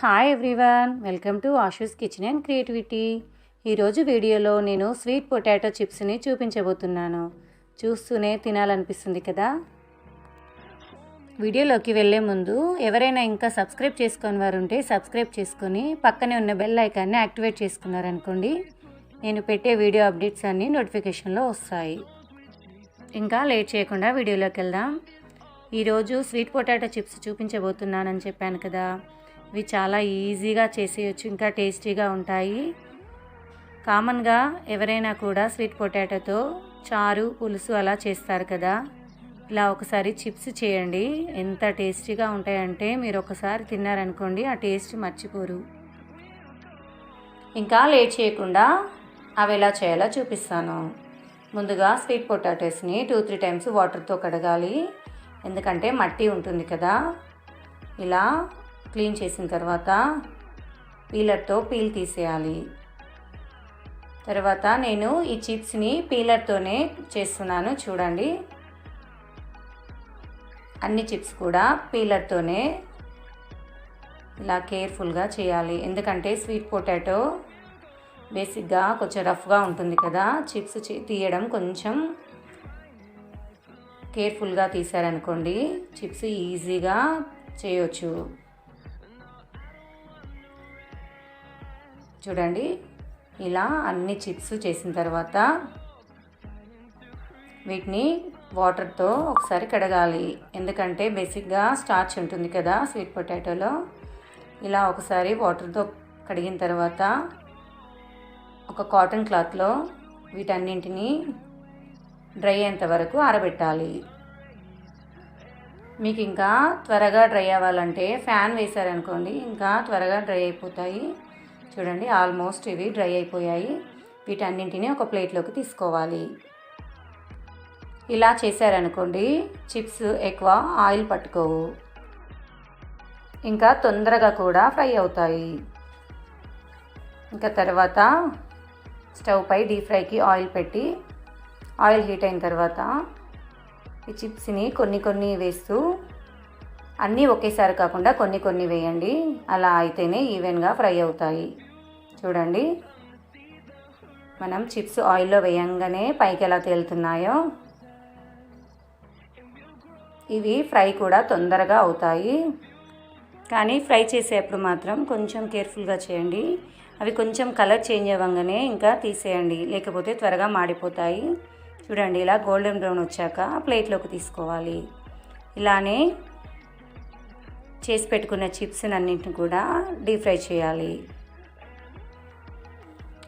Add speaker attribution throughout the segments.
Speaker 1: Hi everyone welcome to Ashu's kitchen and creativity ఈరోజు వీడియోలో నేను స్వీట్ పొటాటో చిప్స్ని చూపించబోతున్నాను. చూస్తూనే తినాలనిపిస్తుంది కదా? వీడియోలోకి వెళ్ళే ముందు ఎవరైనా ఇంకా సబ్స్క్రైబ్ చేసుకొని వారు ఉంటే సబ్స్క్రైబ్ చేసుకొని పక్కనే ఉన్న బెల్ ఐకాన్ని యాక్టివేట్ చేసుకున్నారనుకోండి నేను పెట్టే వీడియో అప్డేట్స్ అన్నీ నోటిఫికేషన్లో వస్తాయి. ఇంకా లేట్ చేయకుండా వీడియోలోకి వెళ్దాం. ఈరోజు స్వీట్ పొటాటో చిప్స్ చూపించబోతున్నానని చెప్పాను కదా. ఇవి చాలా ఈజీగా చేసేయచ్చు ఇంకా టేస్టీగా ఉంటాయి. కామన్గా ఎవరైనా కూడా స్వీట్ పొటాటోతో చారు పులుసు అలా చేస్తారు కదా. ఇలా ఒకసారి చిప్స్ చేయండి. ఎంత టేస్టీగా ఉంటాయంటే మీరు ఒకసారి తిన్నారనుకోండి ఆ టేస్ట్ మర్చిపోరు. ఇంకా లేట్ చేయకుండా అవి ఎలా చేయాలో చూపిస్తాను. ముందుగా స్వీట్ పొటాటోస్ని టూ త్రీ టైమ్స్ వాటర్తో కడగాలి. ఎందుకంటే మట్టి ఉంటుంది కదా. ఇలా క్లీన్ చేసిన తర్వాత పీలర్తో పీల్ తీసేయాలి. తర్వాత నేను ఈ చిప్స్ని పీలర్తోనే చేస్తున్నాను చూడండి. అన్ని చిప్స్ కూడా పీలర్తోనే ఇలా కేర్ఫుల్గా చేయాలి. ఎందుకంటే స్వీట్ పొటాటో బేసిక్గా కొంచెం రఫ్గా ఉంటుంది కదా చిప్స్ తీయడం కొంచెం కేర్ఫుల్గా తీసారనుకోండి చిప్స్ ఈజీగా చేయొచ్చు. చూడండి. ఇలా అన్ని చిప్స్ చేసిన తర్వాత వీటిని వాటర్తో ఒకసారి కడగాలి. ఎందుకంటే బేసిక్గా స్టార్చ్ ఉంటుంది కదా స్వీట్ పొటాటోలో ఇలా ఒకసారి వాటర్తో కడిగిన తర్వాత ఒక కాటన్ క్లాత్లో వీటన్నింటినీ డ్రై అయ్యేంత వరకు ఆరబెట్టాలి. మీకు ఇంకా త్వరగా డ్రై అవ్వాలంటే ఫ్యాన్ వేశారనుకోండి ఇంకా త్వరగా డ్రై అయిపోతాయి. చూడండి ఆల్మోస్ట్ ఇవి డ్రై అయిపోయాయి. వీటన్నింటినీ ఒక ప్లేట్లోకి తీసుకోవాలి. ఇలా చేశారనుకోండి చిప్స్ ఎక్కువ ఆయిల్ పట్టుకోవు. ఇంకా తొందరగా కూడా ఫ్రై అవుతాయి. ఇంకా తర్వాత స్టవ్ పై డీప్ ఫ్రైకి ఆయిల్ పెట్టి ఆయిల్ హీట్ అయిన తర్వాత ఈ చిప్స్ని కొన్ని కొన్ని వేస్తూ అన్నీ ఒకేసారి కాకుండా కొన్ని కొన్ని వేయండి. అలా అయితేనే ఈవెన్గా ఫ్రై అవుతాయి. చూడండి. మనం చిప్స్ ఆయిల్లో వేయంగానే పైకి ఎలా తేలుతున్నాయో. ఇవి ఫ్రై కూడా తొందరగా అవుతాయి. కానీ ఫ్రై చేసేటప్పుడు మాత్రం కొంచెం కేర్ఫుల్గా చేయండి. అవి కొంచెం కలర్ చేంజ్ అవ్వగానే ఇంకా తీసేయండి. లేకపోతే త్వరగా మాడిపోతాయి. చూడండి ఇలా గోల్డెన్ బ్రౌన్ వచ్చాక ప్లేట్లోకి తీసుకోవాలి. ఇలానే చేసి పెట్టుకున్న చిప్స్ అన్నింటిని కూడా డీప్ ఫ్రై చేయాలి.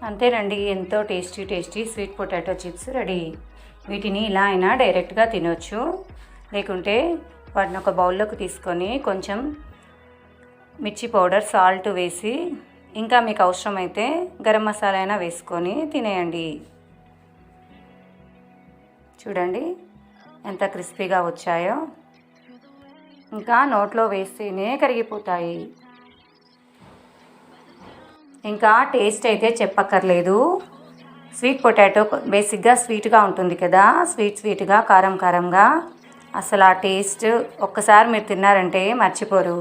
Speaker 1: అంతేనండి ఎంతో tasty tasty sweet potato chips ready. వీటిని ఇలా అయినా డైరెక్ట్గా తినొచ్చు. లేకుంటే వాటిని ఒక బౌల్లోకి తీసుకొని కొంచెం మిర్చి పౌడర్ సాల్ట్ వేసి ఇంకా మీకు అవసరమైతే గరం మసాలా అయినా వేసుకొని తినేయండి. చూడండి ఎంత క్రిస్పీగా వచ్చాయో. ఇంకా నోట్లో వేస్తేనే కరిగిపోతాయి. ఇంకా టేస్ట్ అయితే చెప్పక్కర్లేదు. స్వీట్ పొటాటో బేసిక్గా స్వీట్గా ఉంటుంది కదా. స్వీట్ స్వీట్గా కారం కారంగా. అసలు ఆ టేస్ట్ ఒక్కసారి మీరు తిన్నారంటే మర్చిపోరు.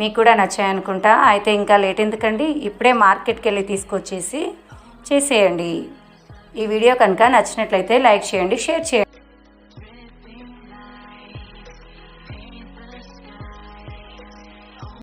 Speaker 1: మీకు కూడా నచ్చాయనుకుంటా అయితే ఇంకా లేట్ ఎందుకండి? ఇప్పుడే మార్కెట్కి వెళ్ళి తీసుకొచ్చేసి చేసేయండి. ఈ వీడియో కనుక నచ్చినట్లయితే లైక్ చేయండి షేర్ చేయండి.